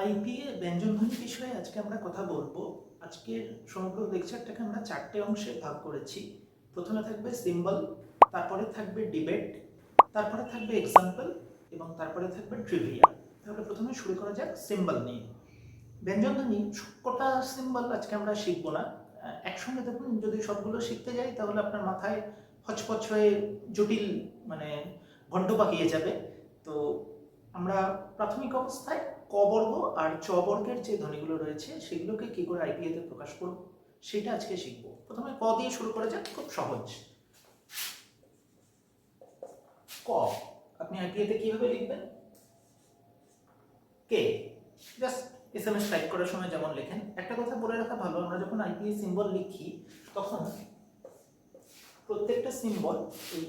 IPA ব্যঞ্জনধ্বনি বিষয়ে আজকে আমরা কথা বলব। আজকের সমগ্র লেকচারটাকে আমরা চারটে অংশে ভাগ করেছি। প্রথমে থাকবে সিম্বল তারপরে থাকবে ডিবেট তারপরে থাকবে এক্সাম্পল এবং তারপরে থাকবে ট্রিভিয়া তাহলে প্রথমে শুরু করা যাক সিম্বল নিয়ে। ব্যঞ্জনধ্বনি কটা সিম্বল আজকে আমরা শিখব না। একসঙ্গে দেখুন, যদি সবগুলো শিখতে যাই, তাহলে আপনার মাথায় হচপচ হয়ে জটিল মানে ঘন্ট পাকিয়ে যাবে। তো আমরা প্রাথমিক অবস্থায় ক বর্গ আর চ বর্গের যে ধ্বনিগুলো রয়েছে, সেগুলোকে কি করে আইপিএ তে প্রকাশ করব? সেটা আজকে শিখব। প্রথমে ক দিয়ে শুরু করা যাক, খুব সহজ। ক। আপনি আইপিএ তে কীভাবে লিখবেন? কে? Just S M S type করার সময় যেমন লেখেন। একটা কথা বলে রাখা ভালো, আমরা যখন আইপিএ সিম্বল লিখি, তখন প্রত্যেকটা সিম্বল এই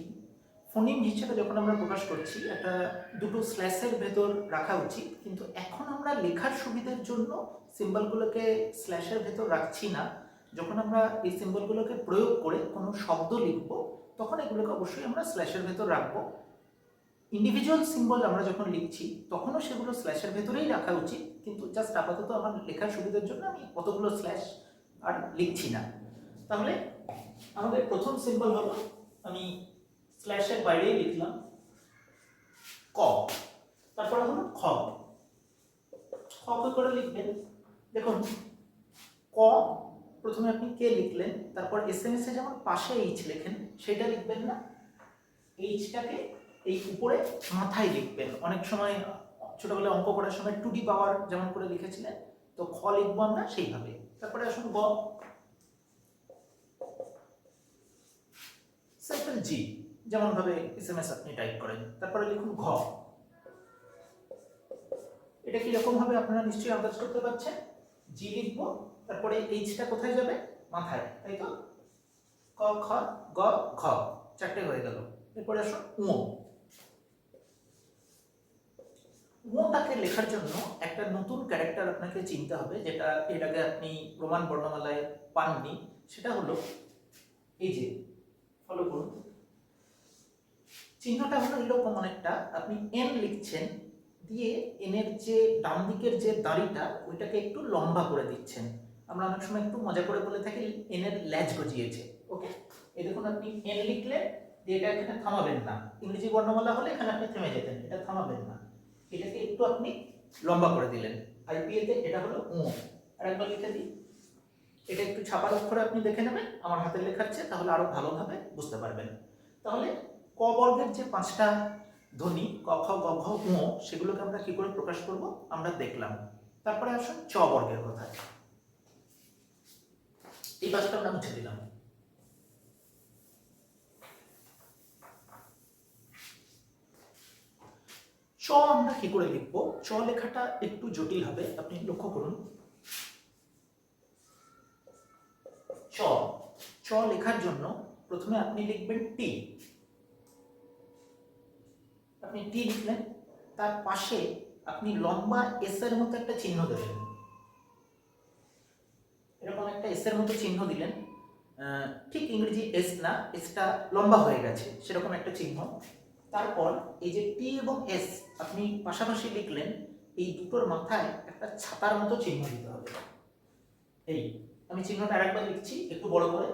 ফোনিম হিসেবে যখন আমরা প্রকাশ করছি, একটা দুটো স্ল্যাশের ভেতর রাখা উচিত, কিন্তু এখন আমরা লেখার সুবিধার জন্য সিম্বলগুলোকে স্ল্যাশের ভেতর রাখছি না। যখন আমরা এই সিম্বলগুলোকে প্রয়োগ করে কোনো শব্দ লিখব, তখন এগুলোকে অবশ্যই আমরা স্ল্যাশের ভেতর রাখব। ইন্ডিভিজুয়াল সিম্বল আমরা যখন লিখছি, তখনও সেগুলো স্ল্যাশের ভেতরেই রাখা উচিত, কিন্তু জাস্ট আপাতত আমার লেখার সুবিধার জন্য আমি কতগুলো স্ল্যাশ আর লিখছি না। তাহলে আমাদের প্রথম সিম্বল হলো, আমি স্ল্যাশের বাইরেই লিখলাম। ক? তারপরে হলো খ। খ করে লিখবেন? দেখুন ক প্রথমে আপনি কে লিখলেন তারপর এস এম এস যেমন পাশে এইচ লেখেন সেটা লিখবেন না। এইচটাকে এই উপরে মাথায় লিখবেন। অনেক সময় ছোটবেলায় অঙ্ক করার সময় টু ডি পাওয়ার যেমন করে লিখেছিলেন তো খ লিখব আমরা সেইভাবে। তারপরে আসুন গ। সিম্পল জি যেমন ভাবে এস আপনি টাইপ করেন, তারপরে লিখুন ঘ। এটা কি রকম ভাবে আপনারা নিশ্চয়ই আন্দাজ করতে পারছেন? জি লিখব, তারপরে এইচটা কোথায় যাবে? মাথায়, তাই তো? ক, খ, গ, ঘ, চারটে হয়ে গেল। এরপরে আসুন উ উটাকে লেখার জন্য একটা নতুন ক্যারেক্টার আপনাকে চিনতে হবে, যেটা এর আগে আপনি প্রমাণ বর্ণমালায় পাননি, সেটা হলো এই যে ফলো করুন। চিহ্নটা হলো এরকম অনেকটা। আপনি এন লিখছেন, দিয়ে এনের যে ডান দিকের যে দাড়িটা, ওইটাকে একটু লম্বা করে দিচ্ছেন। আমরা অনেক সময় একটু মজা করে বলে থাকি এনের ল্যাজ গজিয়েছে। ওকে এই দেখুন, আপনি এন লিখলেন, দিয়ে এটা এখানে থামাবেন না। ইংরেজি বর্ণমালা হলে এখানে আপনি থেমে যেতেন, এটা থামাবেন না। এটাকে একটু আপনি লম্বা করে দিলেন। আইপিএ তে এটা হলো ও আর একবার লিখে দিই। এটা একটু ছাপার অক্ষরে আপনি দেখে নেবেন, আমার হাতে লেখাচ্ছে তাহলে আরও ভালোভাবে বুঝতে পারবেন। তাহলে ক বর্গের যে পাঁচটা ধ্বনি, ক, খ, গ ঘ, ঙ, সেগুলোকে আমরা কি করে প্রকাশ করব? আমরা দেখলাম। তারপরে আসুন চ বর্গের কথা। এই পাঁচটা আমরা মুছে দিলাম। চ আমরা কি করে লিখব? চ লেখাটা একটু জটিল হবে, আপনি লক্ষ্য করুন। চ। চ লেখার জন্য প্রথমে আপনি লিখবেন টি। আপনি টি লিখলেন তার পাশে আপনি লম্বা এস এর মতো একটা চিহ্ন দেবেন এরকম একটা এস এর মতো চিহ্ন দিলেন ঠিক ইংরেজি এস না এসটা লম্বা হয়ে গেছে, সেরকম একটা চিহ্ন। তারপর এই যে টি এবং এস আপনি পাশাপাশি লিখলেন, এই দুটোর মাথায় একটা ছাতার মতো চিহ্ন দিতে হবে। এই, আমি চিহ্নটা আরেকবার লিখছি, একটু বড় করে।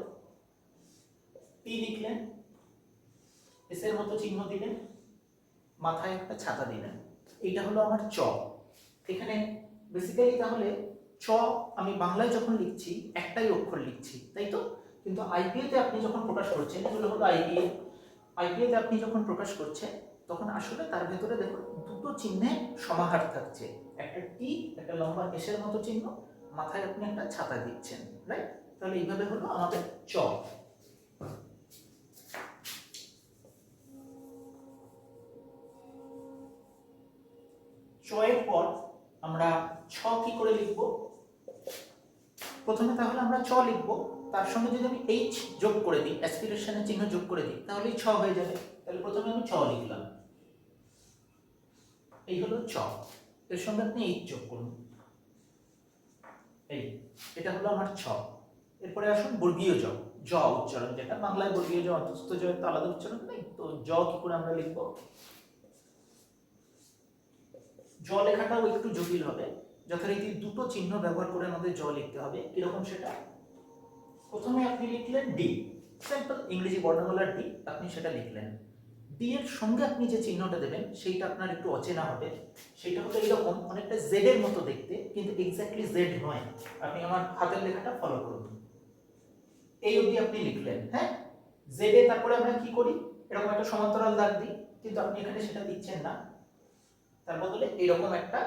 টি লিখলেন এস এর মতো চিহ্ন দিলেন মাথায় একটা ছাতা দিলেন এইটা হলো আমার চ। এখানে বেসিক্যালি তাহলে চ আমি বাংলায় যখন লিখছি, একটাই অক্ষর লিখছি, তাই তো? কিন্তু আইপিএ তে আপনি যখন প্রকাশ করছেন, এগুলো হলো আইপিএ আইপিএ তে আপনি যখন প্রকাশ করছেন, তখন আসলে তার ভেতরে দেখুন দুটো চিহ্নে সমাহার থাকছে। একটা টি একটা লম্বা এসের মতো চিহ্ন, মাথায় আপনি একটা ছাতা দিচ্ছেন রাইট তাহলে এইভাবে হলো আমাদের চ। প্রথমে তাহলে আমরা চ লিখব। তার সঙ্গে যদি আমি এইচ যোগ করে দিই অ্যাসপিরেশনের চিহ্ন যোগ করে দিই তাহলেই ছ হয়ে যাবে। তাহলে প্রথমে আমি ছ লিখলাম। এই হলো চ। এর সঙ্গে আপনি এইচ যোগ করুন। এই, এটা হলো আমার ছ। এরপরে আসুন বর্গীয় জ। জ উচ্চারণ, যেটা বাংলায় বর্গীয় জ অন্তস্থ জয়ের তো আলাদা উচ্চারণ নেই। তো জ কি করে আমরা লিখব? জ লেখাটাও একটু জটিল হবে। যথারীতি দুটো চিহ্ন ব্যবহার করে আমাদের জ লিখতে হবে। কীরকম সেটা? প্রথমে আপনি লিখলেন ডি সিম্পল ইংরেজি বর্ণমালার ডি আপনি সেটা লিখলেন। ডি এর সঙ্গে আপনি যে চিহ্নটা দেবেন, সেইটা আপনার একটু অচেনা হবে। সেইটা হলো এরকম, অনেকটা জেড এর মতো দেখতে, কিন্তু এক্স্যাক্টলি জেড নয়। আপনি আমার হাতের লেখাটা ফলো করুন। এই অবধি আপনি লিখলেন হ্যাঁ? জেড এ তারপরে আমরা কি করি? এরকম একটা সমান্তরাল দাগ দিই, কিন্তু আপনি এখানে সেটা দিচ্ছেন না। তার বদলে এরকম একটা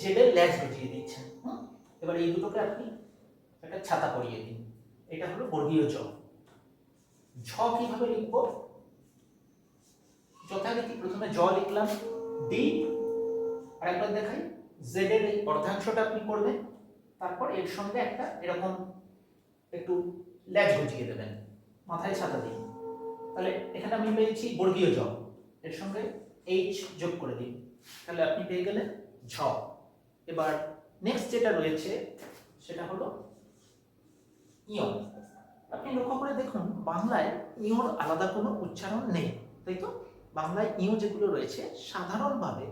জেডের ল্যাজ গজিয়ে দিচ্ছেন? এবার এই দুটোকে আপনি একটা ছাতা পরিয়ে দিন। এটা হলো বর্গীয় জ ঝ কীভাবে লিখব? যথারীতি প্রথমে জ লিখলাম, ডি আর একবার দেখাই। জেড এর এই অর্ধাংশটা আপনি করবেন, তারপর এর সঙ্গে একটা এরকম একটু ল্যাজ গজিয়ে দেবেন, মাথায় ছাতা দিন তাহলে এখানে আমি পেয়েছি বর্গীয় জ এর সঙ্গে এইচ যোগ করে দিন। তাহলে আপনি পেয়ে গেলেন ঝ। এবার নেক্সট যেটা রয়েছে, সেটা হলো ইয়ং আপনি লক্ষ্য করে দেখুন, বাংলায় ইয়র আলাদা কোনো উচ্চারণ নেই, তাই তো? বাংলায় ইয় যেগুলো রয়েছে, সাধারণভাবে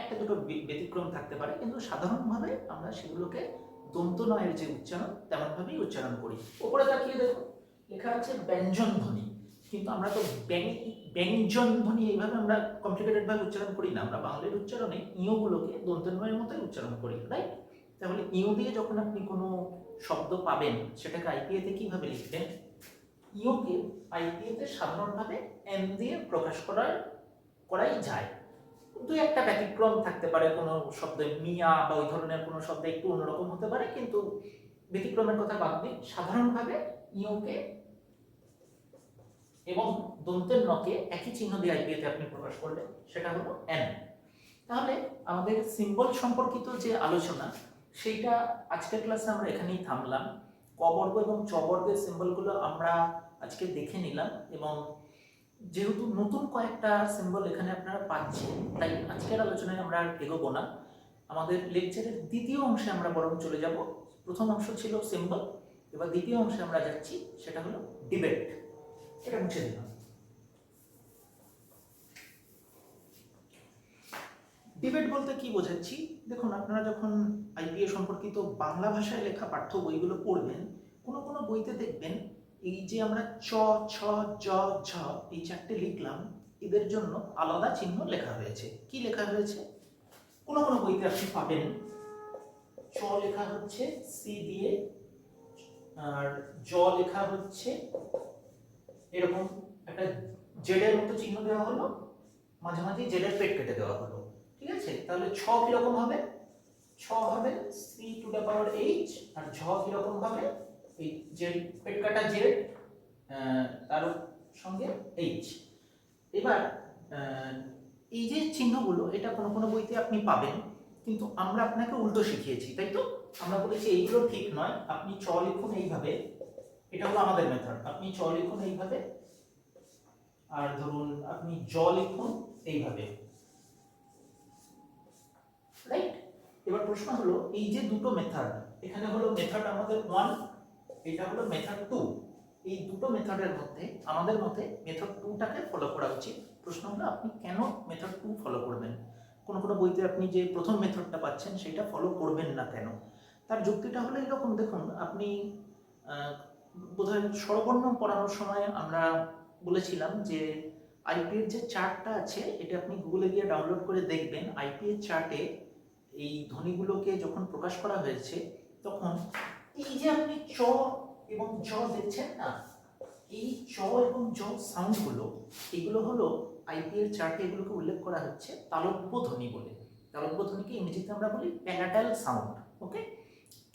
একটা দুটো ব্যতিক্রম থাকতে পারে, কিন্তু সাধারণভাবে আমরা সেগুলোকে দন্ত নয়ের যে উচ্চারণ, তেমনভাবেই উচ্চারণ করি। ওপরে তাকিয়ে দেখুন, লেখা আছে ব্যঞ্জন ধ্বনি কিন্তু আমরা তো ব্যং- ব্যঞ্জন ধ্বনি এইভাবে আমরা কমপ্লিকেটেড ভাবে উচ্চারণ করি না। আমরা বাংলার উচ্চারণে ইয়গুলোকে দন্ত নয়ের মতোই উচ্চারণ করি রাইট তাহলে ইয় দিয়ে যখন আপনি কোনো শব্দ পাবেন, সেটাকে আইপিএতে কীভাবে লিখবেন? ইওকে আইপিএতে সাধারণভাবে এম দিয়ে প্রকাশ করার, করাই যায়। দু একটা ব্যতিক্রম থাকতে পারে, কোনো শব্দে মিয়া বা ওই ধরনের কোনো শব্দ একটু অন্যরকম হতে পারে, কিন্তু ব্যতিক্রমের কথা বাদ দিই সাধারণভাবে ইওকে এবং দন্তের নকে একই চিহ্ন দিয়ে আইপিএতে আপনি প্রকাশ করলেন, সেটা হলো এন তাহলে আমাদের সিম্বল সম্পর্কিত যে আলোচনা, সেইটা আজকের ক্লাসে আমরা এখানেই থামলাম। ক বর্গ এবং চ বর্গের সিম্বলগুলো আমরা আজকে দেখে নিলাম এবং যেহেতু নতুন কয়েকটা সিম্বল এখানে আপনারা পাচ্ছেন, তাই আজকের আলোচনায় আমরা আর এগোবো না। আমাদের লেকচারের দ্বিতীয় অংশে আমরা বরং চলে যাব। প্রথম অংশ ছিল সিম্বল এবার দ্বিতীয় অংশে আমরা যাচ্ছি, সেটা হলো ডিবেট এটা মুছে দিলাম। ডিবেট বলতে কি বোঝাচ্ছি? দেখুন, আপনারা যখন আইপিএ সম্পর্কিত বাংলা ভাষায় লেখা পাঠ্য বইগুলো পড়বেন, কোনো কোনো বইতে দেখবেন এই যে আমরা চ, ছ, জ, ঝ এই চারটে লিখলাম, এদের জন্য আলাদা চিহ্ন লেখা হয়েছে। কি লেখা হয়েছে? কোনো কোনো বইতে আপনি পাবেন, চ লেখা হচ্ছে, সি দিয়ে, আর জ লেখা হচ্ছে এরকম একটা জেডের মতো চিহ্ন দেওয়া হলো মাঝামাঝি জেডের পেট কেটে দেওয়া হলো, ঠিক আছে? তাহলে ছ কীরকম হবে? ছ হবে C to the power H R ঝ কীরকম হবে? এই জেড পেট কাটা জেড তার সঙ্গে এইচ এবার এই যে চিহ্নগুলো, এটা কোনো কোনো বইতে আপনি পাবেন, কিন্তু আমরা আপনাকে উল্টো শিখিয়েছি, তাই তো? আমরা বলেছি এইগুলো ঠিক নয়, আপনি চ লিখুন এইভাবে। এটা হলো আমাদের মেথড আপনি চ লিখুন এইভাবে, আর ধরুন আপনি জ লিখুন এইভাবে। রাইট এবার প্রশ্ন হলো, এই যে দুটো মেথড এখানে হলো মেথড আমাদের ওয়ান এটা হলো মেথড টু এই দুটো মেথডের মধ্যে, আমাদের মতে মেথড টুটাকে ফলো করা উচিত। প্রশ্ন হলো, আপনি কেন মেথড টু ফলো করবেন? কোনো কোনো বইতে আপনি যে প্রথম মেথডটা পাচ্ছেন, সেটা ফলো করবেন না কেন? তার যুক্তিটা হলো এরকম, দেখুন, আপনি বোধহয় স্বরবর্ণ পড়ানোর সময় আমরা বলেছিলাম যে আইপি এর যে চার্টটা আছে, এটা আপনি গুগলে গিয়ে ডাউনলোড করে দেখবেন। আইপি এর চার্টে এই ধ্বনিগুলোকে যখন প্রকাশ করা হয়েছে, তখন এই যে আপনি চ এবং জ দেখছেন না, এই চ এবং জ সাউন্ডগুলো এগুলো হলো আইপি এর চার্টে এগুলোকে উল্লেখ করা হচ্ছে তালব্য ধ্বনি বলে। তালব্য ধ্বনিকে ইংরেজিতে আমরা বলি প্যারাটাল সাউন্ড ওকে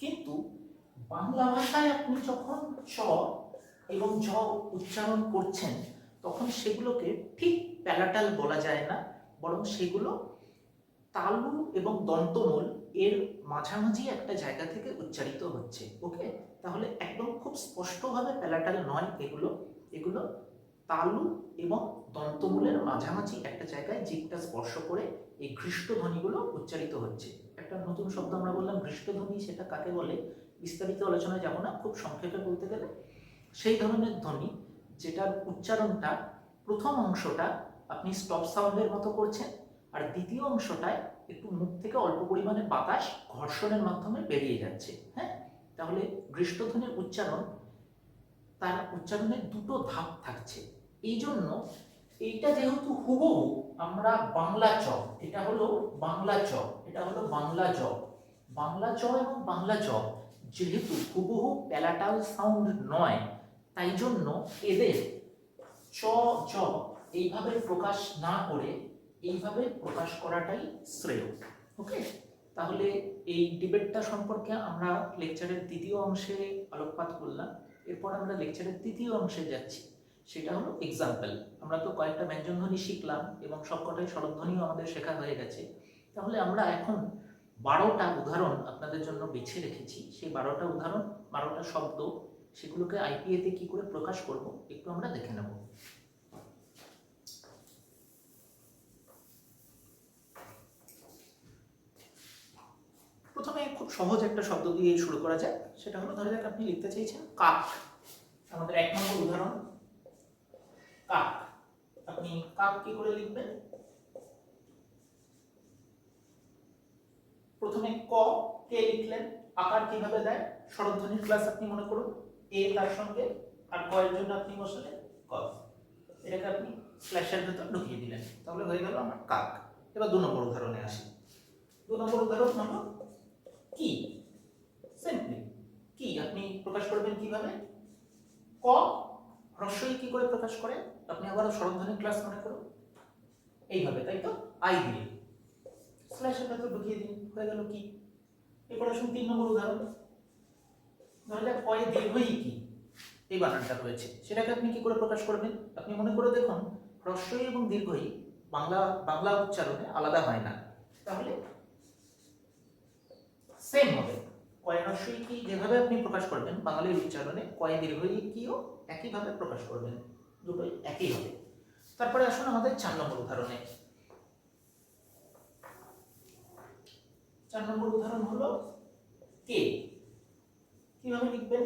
কিন্তু বাংলা ভাষায় আপনি যখন চ এবং জ উচ্চারণ করছেন, তখন সেগুলোকে ঠিক প্যালাটাল বলা যায় না। বরং সেগুলো তালু এবং দন্তমূল এর মাঝামাঝি একটা জায়গা থেকে উচ্চারিত হচ্ছে। ওকে? তাহলে একদম খুব স্পষ্টভাবে প্যালাটাল নয় এগুলো। এগুলো তালু এবং দন্তমূলের মাঝামাঝি একটা জায়গায় জিভটা স্পর্শ করে এই ঘৃষ্ট ধ্বনিগুলো উচ্চারিত হচ্ছে। একটা নতুন শব্দ আমরা বললাম ঘৃষ্ট ধ্বনি সেটা কাকে বলে? বিস্তারিত আলোচনায় যাব না, খুব সংক্ষেপে বলতে গেলে। সেই ধরনের ধ্বনি যেটার উচ্চারণটা প্রথম অংশটা আপনি স্টপ সাউন্ডের মতো করছেন, আর দ্বিতীয় অংশটায় একটু মুখ থেকে অল্প পরিমাণে বাতাস ঘর্ষণের মাধ্যমে বেরিয়ে যাচ্ছে হ্যাঁ? তাহলে দৃষ্টধ্বনির উচ্চারণ, তার উচ্চারণের দুটো ধাপ থাকছে। এই জন্য এইটা যেহেতু হুবহু আমরা বাংলা চ, এটা হলো বাংলা চ, এটা হলো বাংলা জ। বাংলা চ এবং বাংলা জ যেহেতু হুবহু প্যালাটাল সাউন্ড নয়, তাই জন্য এদের চ চ এইভাবে প্রকাশ না করে এইভাবে প্রকাশ করাটাই শ্রেয়। ওকে তাহলে এই ডিবেটটা সম্পর্কে আমরা লেকচারের দ্বিতীয় অংশে আলোকপাত করলাম। এরপর আমরা লেকচারের তৃতীয় অংশে যাচ্ছি। সেটা হলো এক্সাম্পল আমরা তো কয়েকটা ব্যঞ্জনধ্বনি শিখলাম এবং সবকটাই স্বরধ্বনিও আমাদের শেখা হয়ে গেছে। তাহলে আমরা এখন বারোটা উদাহরণ আপনাদের জন্য বেছে রেখেছি। সেই বারোটা উদাহরণ, বারোটা শব্দ, সেগুলোকে আইপিএতে কি করে প্রকাশ করব, একটু আমরা দেখে নেব। প্রথমে খুব সহজ একটা শব্দ দিয়ে শুরু করা যায় সেটা হলো, ধরা যাক আপনি লিখতে চাইছেন, কাক। আমাদের এক নম্বর উদাহরণ, কাক। আপনি কাক কি করে লিখবেন? প্রথমে ক, কে লিখলেন, আকার কীভাবে দেয়, স্বরধ্বনির ক্লাস আপনি মনে করুন, এ তার সঙ্গে, আর ক এর জন্য আপনি বসালেন ক। এটাকে আপনি স্ল্যাশের ভেতর ঢুকিয়ে দিলেন। তাহলে হয়ে গেল আমার কাক। এবার দু নম্বর উদাহরণে আসি। দু নম্বর উদাহরণ হলো কি? সিম্পলি কি? আপনি প্রকাশ করবেন কীভাবে? ক হ্রস্বই কি করে প্রকাশ করে? আপনি আবারও স্বরধ্বনি ক্লাস মনে করুন। এইভাবে, তাই তো? আই দিয়ে। স্ল্যাশের ভেতর ঢুকিয়ে দিন, হয়ে গেল কি? এরপর আসুন তিন নম্বর উদাহরণ। ধরা যাক কয়ে দীর্ঘই কি এই বানানটা রয়েছে। সেটাকে আপনি কি করে প্রকাশ করবেন? আপনি মনে করে দেখুন, হ্রস্বই এবং দীর্ঘই বাংলা বাংলা উচ্চারণে আলাদা হয় না। তাহলে সেম হবে। কয় হ্রস্বই কি যেভাবে আপনি প্রকাশ করবেন, বাঙালির উচ্চারণে কয়, দীর্ঘই কিও একইভাবে প্রকাশ করবেন। দুটোই একই হবে। তারপরে আসুন আমাদের চার নম্বর উদাহরণে। চার নম্বর উদাহরণ হলো কে? কীভাবে লিখবেন?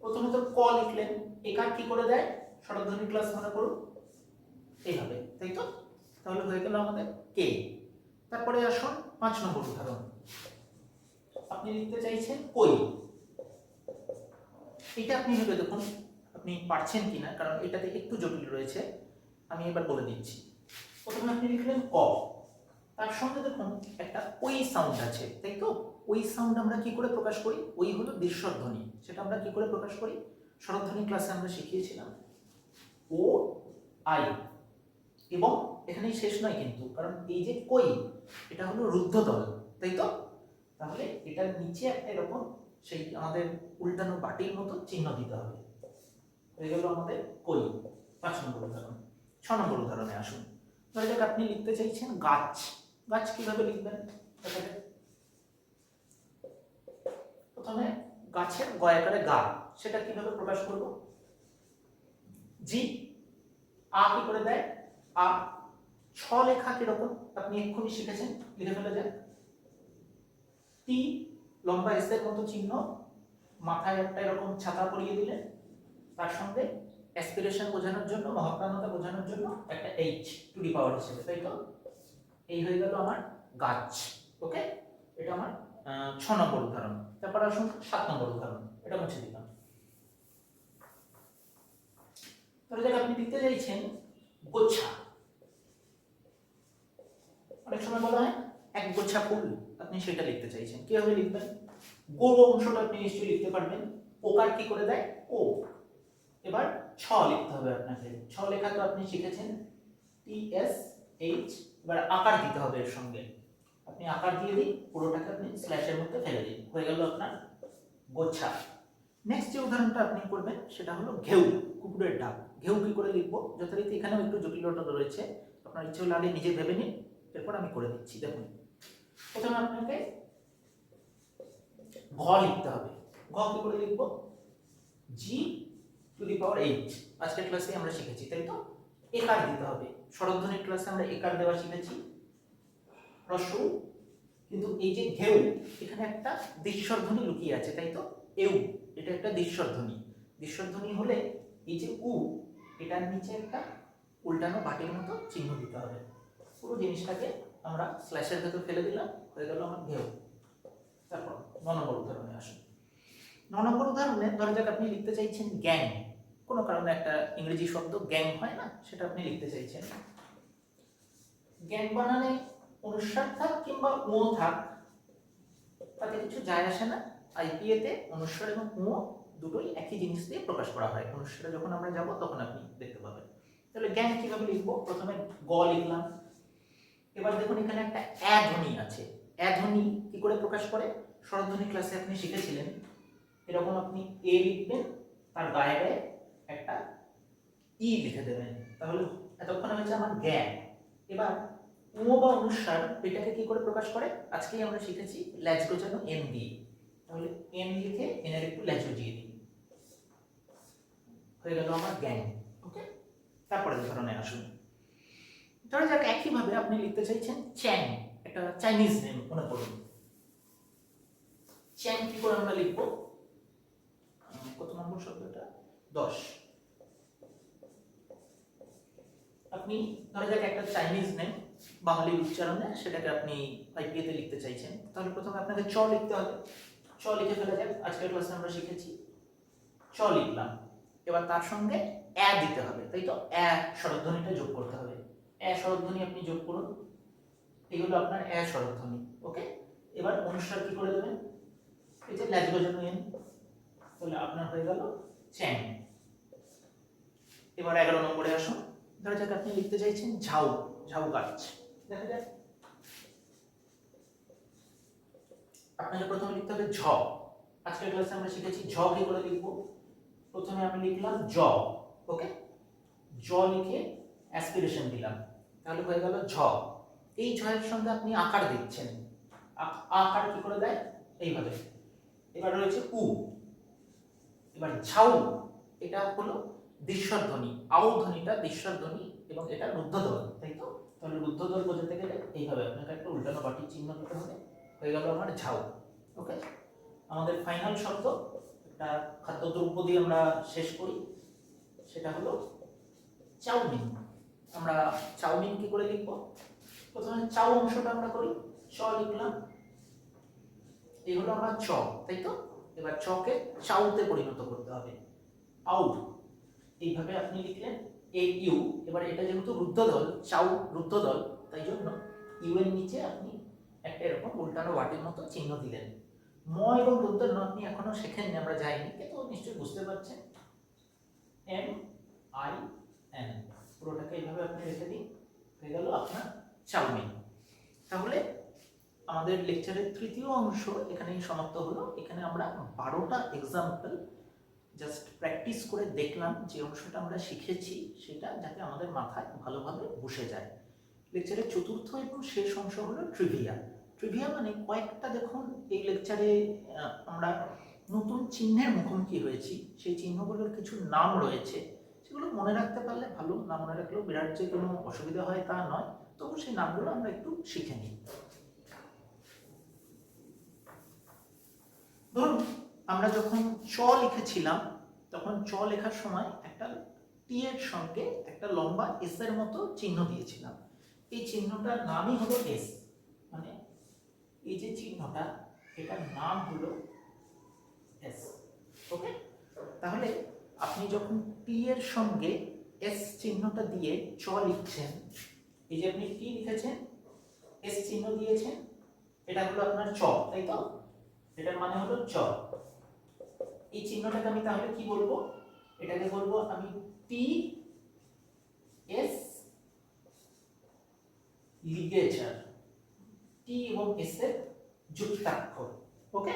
প্রথমে তো ক লিখলেন একার কি করে দেয়? স্বরধ্বনি ক্লাস মনে করুন। এইভাবে, তাই তো? তাহলে হয়ে গেল আমাদের কে? তারপরে আসুন পাঁচ নম্বর উদাহরণ। আপনি লিখতে চাইছেন কই? এটা আপনি ভেবে দেখুন, আপনি পারছেন কিনা, কারণ এটাতে একটু জটিল রয়েছে। আমি এবার বলে দিচ্ছি। প্রথমে আপনি লিখলেন ক। তার সঙ্গে দেখুন, একটা ওই সাউন্ড আছে, তাই তো? ওই সাউন্ড আমরা কি করে প্রকাশ করি? ওই হলো দৃশ্যধ্বনি সেটা আমরা কি করে প্রকাশ করি? স্বরধ্বনি ক্লাসে আমরা শিখিয়েছিলাম। ও, আই। এবং এখানেই শেষ নয় কিন্তু, কারণ এই যে কই, এটা হলো রুদ্ধদল, তাই তো? তাহলে এটার নিচে একটা এরকম, সেই আমাদের উল্টানো বাটির মতো চিহ্ন দিতে হবে। হয়ে গেল আমাদের কই। পাঁচ নম্বর উদাহরণ। ছ নম্বর উদাহরণে আসুন। ধরা যাক আপনি লিখতে চাইছেন গাছ। গাছ কীভাবে লিখবেন? প্রথমে গাছের গয়াকারে গা, সেটা কীভাবে প্রকাশ করব? জি, আ কি করে দেয়? আ, ছ লেখা কীরকম? আপনি এক্ষুনি শিখেছেন, লিখে ফেলে যান। টি, লম্বা এসের মতো চিহ্ন, মাথায় একটা এরকম ছাতা পরিয়ে দিলেন তার সঙ্গে অ্যাসপিরেশন বোঝানোর জন্য, মহাপ্রাণতা বোঝানোর জন্য একটা এইচ টু ডি পাওয়ার হিসেবে, তাই তো? এই হয়ে গেল আমার গাছ ওকে এটা আমার ছ নম্বর উদাহরণ। তারপর আসুন সাত নম্বর উদাহরণ, এটা মুছে দিলাম। ধরে যাক, আপনি লিখতে চাইছেন গোচ্ছা অনেক সময় বলা হয়, এক গোচ্ছা ফুল, আপনি সেটা লিখতে চাইছেন। কীভাবে লিখবেন? গো অংশটা আপনি নিশ্চয়ই লিখতে পারবেন। পোকার কি করে দেয়? ও। এবার ছ লিখতে হবে আপনাকে। ছ লেখা তো আপনি শিখেছেন টি এস এইচ এবার আকার দিতে হবে এর সঙ্গে। আপনি আকার দিয়ে দিন, পুরোটাকে আপনি স্ল্যাশের মধ্যে ফেলে দিন। হয়ে গেল আপনার গোচ্ছা নেক্সট যে উদাহরণটা আপনি করবেন, সেটা হলো ঘেউ, কুকুরের ডাক। ঘেউ কি করে লিখব? যথারীতি এখানেও একটু জটিলতা রয়েছে। আপনার ইচ্ছে হলে আগে নিজে ভেবে নিন, এরপর আমি করে দিচ্ছি। দেখুন। প্রথমে আপনাকে ঘ লিখতে হবে। ঘ কি করে লিখব? জি টু দি পাওয়ার এইট আজকের ক্লাসে আমরা শিখেছি, তাই তো? একার দিতে হবে। স্বরধ্বনির ক্লাসে আমরা একার দেওয়া শিখেছি? রস্যু কিন্তু এই যে ঘেউ, এখানে একটা দৃশ্যধ্বনি লুকিয়ে আছে, তাই তো? এউ, এটা একটা দৃশ্যধ্বনি। দৃশ্যধ্বনি হলে এই যে উ, এটার নিচে একটা উল্টানো বাটির মতো চিহ্ন দিতে হবে। পুরো জিনিসটাকে আমরা স্ল্যাশের ভেতর ফেলে দিলাম, হয়ে গেল আমার ঘেউ। তারপর ন উদাহরণে আসুন। ন উদাহরণে ধরা যাক আপনি লিখতে চাইছেন গ্যাং কোনো কারণে একটা ইংরেজি শব্দ গ্যাং হয় না, সেটা আপনি লিখতে চাইছেন। গ্যাং বানানে অনুস্বার থাক কিংবা ও থাক, তাতে কিছু যায় আসে না। আইপিএ তে অনুস্বার এবং ও দুটোই একই জিনিস দিয়ে প্রকাশ করা হয়। অনুস্বারে যখন আমরা যাব, তখন আপনি দেখতে পাবেন। তাহলে জ্ঞান কীভাবে লিখব? প্রথমে গ লিখলাম। এবার দেখুন, এখানে একটা অ্যা ধ্বনি আছে। অ্যা ধ্বনি কি করে প্রকাশ করে? স্বরধ্বনি ক্লাসে আপনি শিখেছিলেন। এরকম আপনি এ লিখবেন, তার গায়ে গায়ে একটা ই লিখে দেবেন। তাহলে এতক্ষণ হয়েছে আমার জ্ঞান। এবার ও বা অনুস্বার এটাকে কি করে প্রকাশ করে? আজকেই আমরা শিখেছি ল্যাজ গোজানো এন দিয়ে তাহলে এন লিখে এনের একটু ল্যাজ গজিয়ে দিই। হয়ে গেল আমার জ্ঞান। ওকে? তারপরে ধরনে আসুন। ধরা যাক একইভাবে আপনি লিখতে চাইছেন চ্যাং, একটা চাইনিজ নেম, মনে করুন। চ্যাং কি করে আমরা লিখব? কত নম্বর শব্দটা? দশ। আপনি ধরা যাক একটা চাইনিজ নেম বাঙালি উচ্চারণে সেটাকে আপনি আইপিএতে লিখতে চাইছেন। তাহলে প্রথমে আপনাকে চ লিখতে হবে। চ লিখে ফেলা যাক, আজকের ক্লাসে আমরা শিখেছি। চ লিখলাম। এবার তার সঙ্গে অ্যা দিতে হবে, তাই তো? অ্যা স্বরধ্বনিটা যোগ করতে হবে। অ্যা স্বরধ্বনি আপনি যোগ করুন। এগুলো আপনার অ্যা স্বরধ্বনি, ওকে? এবার অনুস্বার কি করে দেবেন? এই যে ল্যাজ গজানো এন তাহলে আপনার হয়ে গেল চ্যাং এবার এগারো নম্বরে আসুন। ধরা যাক আপনি লিখতে চাইছেন, ঝাউ ঝাউ গাছ দেখা যাক। আপনাকে প্রথমে লিখতে হবে ঝ। আজকের ক্লাসে আমরা শিখেছি ঝ কি করে লিখব? প্রথমে আমি লিখলাম জ। ওকে? জ লিখে অ্যাসপিরেশন দিলাম। তাহলে হয়ে গেল ঝ। এই ঝয়ের সঙ্গে আপনি আকার দিচ্ছেন। আকার কি করে দেয়? এইভাবে। এবার রয়েছে উ। এবার ঝাউ, এটা হলো দৃশ্যর ধ্বনি আউ ধ্বনিটা দৃশ্যর ধ্বনি এবং এটা রুদ্ধধ্বনি তাই তো? তাহলে রুদ্ধধ্বনি বোঝাতে গেলে এইভাবে আপনাকে একটা উল্টানো বাটির চিহ্ন করতে হবে। হয়ে গেল আমার ঝাউ ওকে আমাদের ফাইনাল শব্দ, একটা খাদ্যদ্রব্য দিয়ে আমরা শেষ করি। সেটা হলো চাউমিন। আমরা চাউমিন কি করে লিখব? প্রথমে চাউ অংশটা আমরা করি, চ লিখলাম। এই হলো আমার চ, তাই তো? এবার চকে চাউতে পরিণত করতে হবে। আউট। এইভাবে আপনি লিখলেন এ ইউ এবার এটা যেহেতু রুদ্ধদল, চাউ রুদ্ধদল, তাই জন্য ইউ এর নিচে আপনি একটা এরকম উল্টানো বাটির মতো চিহ্ন দিলেন। ম এবং রুদ্ধ আপনি এখনও শেখেননি, আমরা যাইনি, কিন্তু নিশ্চয়ই বুঝতে পারছেন। এম আই এন পুরোটাকে এইভাবে আপনি রেখে দিন, হয়ে গেল আপনার চাউমিন তাহলে আমাদের লেকচারের তৃতীয় অংশ এখানেই সমাপ্ত হলো। এখানে আমরা বারোটা এক্সাম্পল জাস্ট প্র্যাকটিস করে দেখলাম যে অংশটা আমরা শিখেছি, সেটা যাতে আমাদের মাথায় ভালোভাবে বসে যায়। লেকচারের চতুর্থ এবং শেষ অংশ হলো ট্রিভিয়া ট্রিভিয়া মানে কয়েকটা দেখুন, এই লেকচারে আমরা নতুন চিহ্নের মুখোমুখি হয়েছি সেই চিহ্নগুলোর কিছু নাম রয়েছে। সেগুলো মনে রাখতে পারলে ভালো, না মনে রাখলেও বিরাট যে কোনো অসুবিধা হয় তা নয়। তবু সেই নামগুলো আমরা একটু শিখে নিই। ধরুন, আমরা যখন চ লিখেছিলাম তখন চ লেখার সময় একটা টি এর সঙ্গে একটা লম্বা এস এর মতো চিহ্ন দিয়েছিলাম। এই চিহ্নটার নামই হলো এস মানে এই যে চিহ্নটা, এটার নাম হলো এস ওকে তাহলে আপনি যখন টি এর সঙ্গে এস চিহ্নটা দিয়ে চ লিখছেন, এই যে আপনি টি লিখেছেন এস চিহ্ন দিয়েছেন, এটা হলো আপনার চ, তাই তো? এটার মানে হলো চ। এই চিহ্নটাকে আমি তাহলে কি বলব? এটাকে বলব আমি পি এস লিগেচার। টি এবং এস এর যুক্তাক্ষর ওকে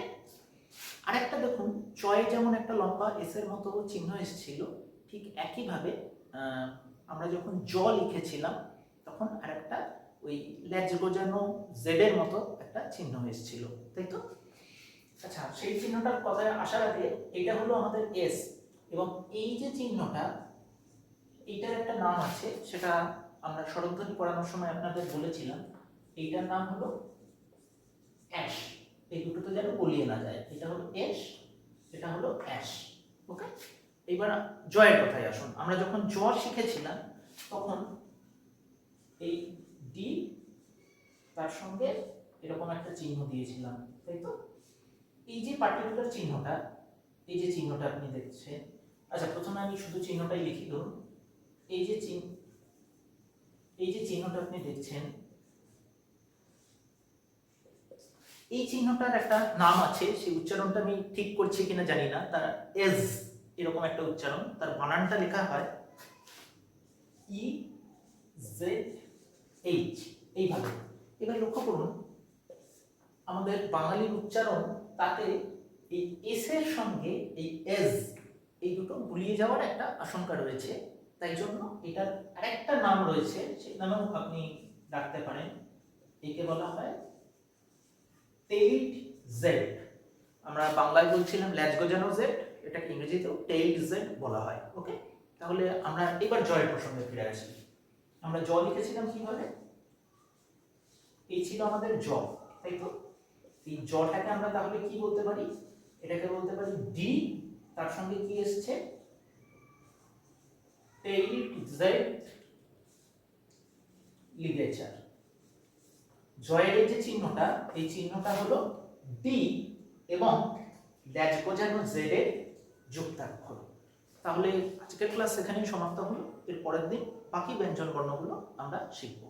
আরেকটা দেখুন, চয়ে যেমন একটা লম্বা এস এর মতো চিহ্ন এসেছিল, ঠিক একইভাবে আমরা যখন জ লিখেছিলাম, তখন আরেকটা ওই ল্যাজ গোজানো জেড এর মতো একটা চিহ্ন এসেছিল। তাই তো? আচ্ছা সেই চিহ্নটার কথায় আসার আগে এটা হলো আমাদের এস এবং এই যে চিহ্নটা, এইটার একটা নাম আছে, সেটা আমরা স্বরধ্বনি পড়ানোর সময় আপনাদের বলেছিলাম। এইটার নাম হলো অ্যাশ এই দুটো তো যেন গলিয়ে না যায়। এটা হলো এস এটা হলো অ্যাশ ওকে এবার জয়ের কথায় আসুন। আমরা যখন জ শিখেছিলাম, তখন এই ডি তার সঙ্গে এরকম একটা চিহ্ন দিয়েছিলাম, তাই তো? এই যে পার্টিকুলার চিহ্নটা, এই যে চিহ্নটা আপনি দেখছেন আচ্ছা প্রথমে আমি শুধু চিহ্নটাই লিখি ধরুন। এই যে চিহ্ন, এই যে চিহ্নটা আপনি দেখছেন, এই চিহ্নটার একটা নাম আছে, সেই উচ্চারণটা আমি ঠিক করছি কিনা জানি না। তার এজ এরকম একটা উচ্চারণ। তার বানানটা লেখা হয় ই, জেড, এইচ, এইভাবে। এবার লক্ষ্য করুন, আমাদের বাঙালির উচ্চারণ তাতে এই এস এর সঙ্গে এই এস এই দুটো গুলিয়ে যাওয়ার একটা আশঙ্কা রয়েছে। তাই জন্য এটার আরেকটা নাম রয়েছে, সেই নামেও আপনি ডাকতে পারেন। একে বলা হয় টেইড জেড আমরা বাংলায় বলছিলাম ল্যাজ গজানো জেড এটাকে ইংরেজিতেও টেইড জেড বলা হয় ওকে তাহলে আমরা এবার জয়ের প্রসঙ্গে ফিরে আসি। আমরা জ লিখেছিলাম কীভাবে? এই ছিল আমাদের জ তাই তো? এই জটাকে আমরা তাহলে কি বলতে পারি? এটাকে বলতে পারি ডি তার সঙ্গে কি এসছে? টেইড জেড লিগেচার জয়ের এই যে চিহ্নটা, এই চিহ্নটা হলো ডি এবং ড্যাশ গোজানো জেড এর যুক্তাক্ষর তাহলে আজকের ক্লাস এখানেই সমাপ্ত হলো। এর পরের দিন বাকি ব্যঞ্জন বর্ণগুলো আমরা শিখব।